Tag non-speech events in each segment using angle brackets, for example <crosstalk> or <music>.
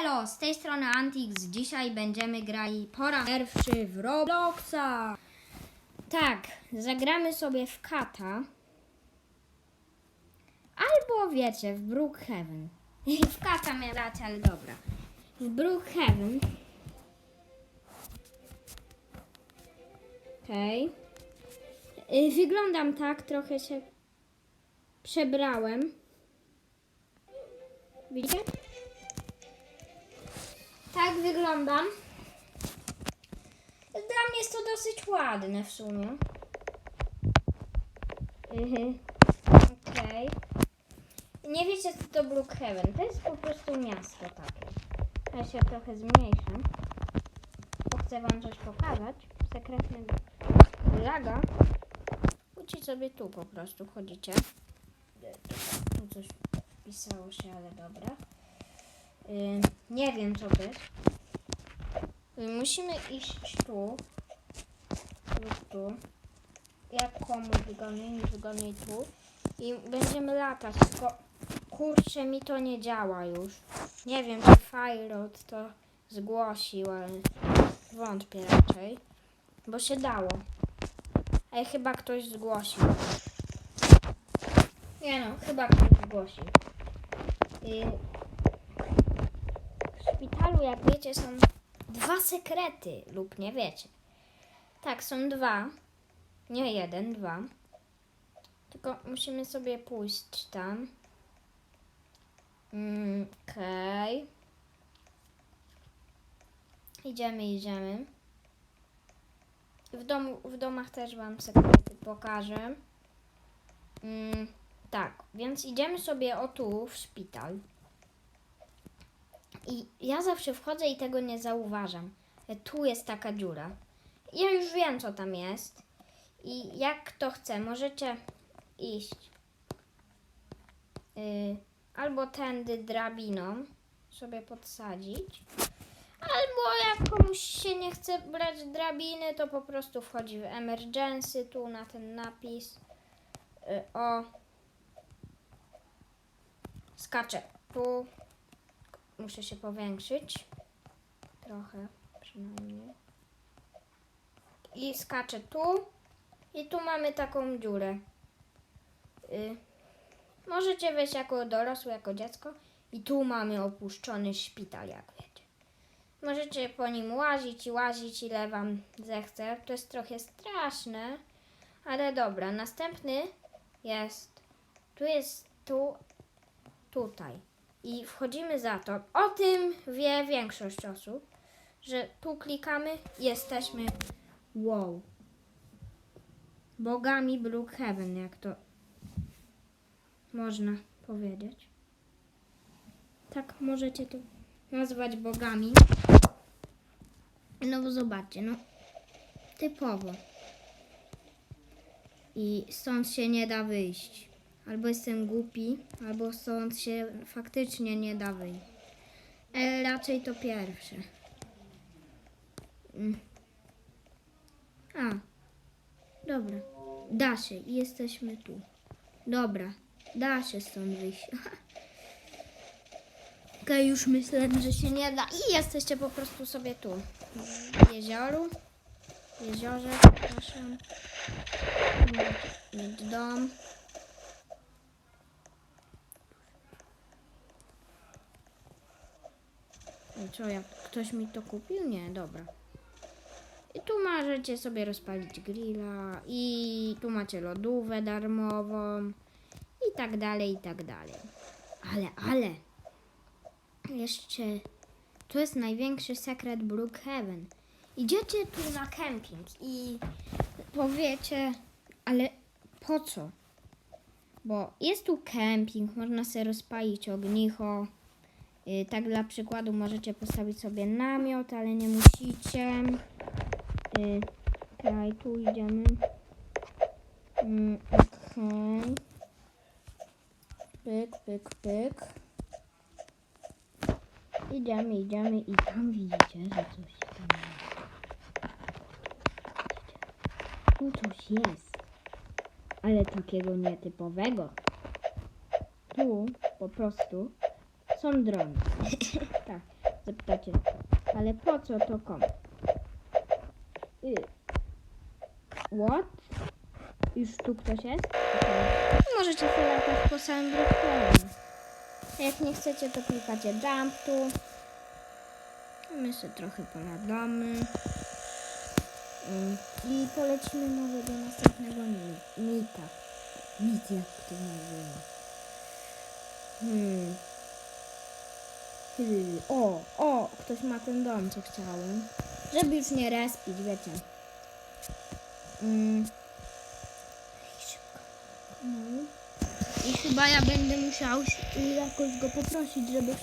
Elo, z tej strony Antix. Dzisiaj będziemy grali po raz pierwszy w Robloxa. Tak, zagramy sobie w Kata. Albo wiecie, w Brookhaven. <laughs> w Kata miałem grać, ale dobra. W Brookhaven. Okej. Y, Wyglądam tak, trochę się przebrałem. Widzicie? Tak wyglądam. Dla mnie jest to dosyć ładne w sumie. Mhm. Okej. Nie wiecie co to Brookhaven. To jest po prostu miasto takie. Ja się trochę zmniejszę. Bo chcę wam coś pokazać. Sekretnego laga. Chodźcie sobie tu po prostu, chodzicie. Tu coś pisało się, ale dobra. Yy, nie wiem co jest. Yy, musimy iść tu lub tu. Jak komu wygodniej, mi tu. I będziemy latać, tylko kurczę mi to nie działa już. Nie wiem czy Firelord to zgłosił, ale wątpię raczej. Bo się dało. Ej, chyba ktoś zgłosił. Nie no, chyba ktoś zgłosił. Y, szpitalu, jak wiecie, są dwa sekrety, lub nie wiecie. Tak, są dwa. Nie jeden, dwa. Tylko musimy sobie pójść tam. Mm, Okej. Idziemy, idziemy. W, domu, w domach też Wam sekrety pokażę. Mm, tak, więc idziemy sobie o tu w szpital. I ja zawsze wchodzę i tego nie zauważam. Tu jest taka dziura. Ja już wiem, co tam jest. I jak kto chce, możecie iść y, albo tędy drabiną sobie podsadzić. Albo jak komuś się nie chce brać drabiny, to po prostu wchodzi w emergency tu na ten napis. Y, o. Skaczę tu. Muszę się powiększyć. Trochę przynajmniej. I skaczę tu. I tu mamy taką dziurę. Y, możecie wejść jako dorosły, jako dziecko. I tu mamy opuszczony szpital, jak wiecie. Możecie po nim łazić i łazić ile wam zechce. To jest trochę straszne, ale dobra. Następny jest, tu jest, tu, tutaj. I wchodzimy za to. O tym wie większość osób, że tu klikamy jesteśmy, wow, bogami Brookhaven, jak to można powiedzieć. Tak możecie to nazwać bogami. No bo zobaczcie, no typowo. I stąd się nie da wyjść. Albo jestem głupi, albo stąd się faktycznie nie da wyjść. E, raczej to pierwsze. Mm. A, dobra. Da się i jesteśmy tu. Dobra, da się stąd wyjść. <laughs> Okej, już myślę, że się nie da. I jesteście po prostu sobie tu. W jezioru. W jeziorze, przepraszam. Dom. Co, jak ktoś mi to kupił? Nie, dobra. I tu możecie sobie rozpalić grilla. I tu macie lodówę darmową. I tak dalej, i tak dalej. Ale, ale jeszcze to jest największy sekret Brookhaven. Idziecie tu na kemping i powiecie, ale po co? Bo jest tu kemping, można sobie rozpalić ognicho. Yy, tak dla przykładu możecie postawić sobie namiot, ale nie musicie. Okej, tu idziemy. Mm, Okej. Pyk, pyk, pyk. Idziemy, idziemy i tam widzicie, że coś tam jest. Tu coś jest. Ale takiego nietypowego. Tu po prostu są drony. <coughs> tak. Zapytacie, ale po co to komu? Y. What? Już tu ktoś jest? Okej. Możecie sobie latać po samym Brookhaven. Jak nie chcecie, to klikacie jump tu. My sobie trochę poladamy. Mm, I polecimy może do następnego mi- mita. Mit jak to nazywa. Hmm. Hmm. O, o, ktoś ma ten dom, co chciałem. Żeby już nie respić, wiecie. Mm. No. I chyba ja będę musiał jakoś go poprosić, żeby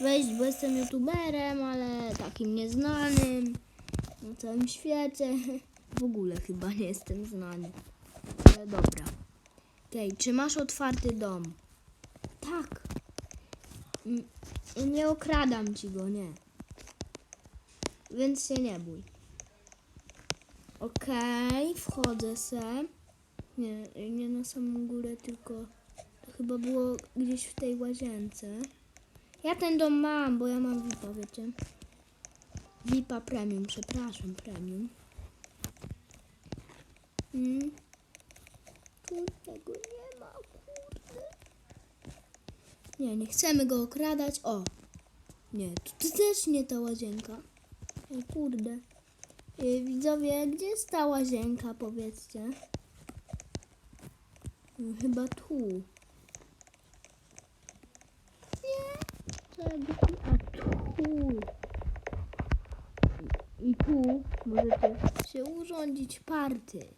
wejść, bo jestem youtuberem, ale takim nieznanym na całym świecie. <laughs> W ogóle chyba nie jestem znany. Ale dobra. Okej, czy masz otwarty dom? Tak. Mm, Nie okradam ci go, nie. Więc się nie bój. Okej, wchodzę se. Nie, nie na samą górę, tylko to chyba było gdzieś w tej łazience. Ja ten dom mam, bo ja mam VIPa, wiecie. VIPa premium, przepraszam, premium. Mm. Tu tego nie ma. Nie, nie chcemy go okradać. O! Nie, tu też nie ta łazienka. O kurde. Y, Widzowie, gdzie jest ta łazienka, powiedzcie? Y, Chyba tu. Nie. Tu? A tu. I tu możecie się urządzić party.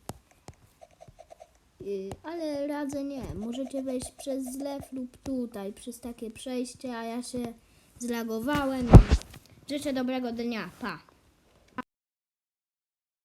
Y, Ale radzę nie. Możecie wejść przez zlew lub tutaj, przez takie przejście, a ja się zlagowałem. Życzę dobrego dnia. Pa.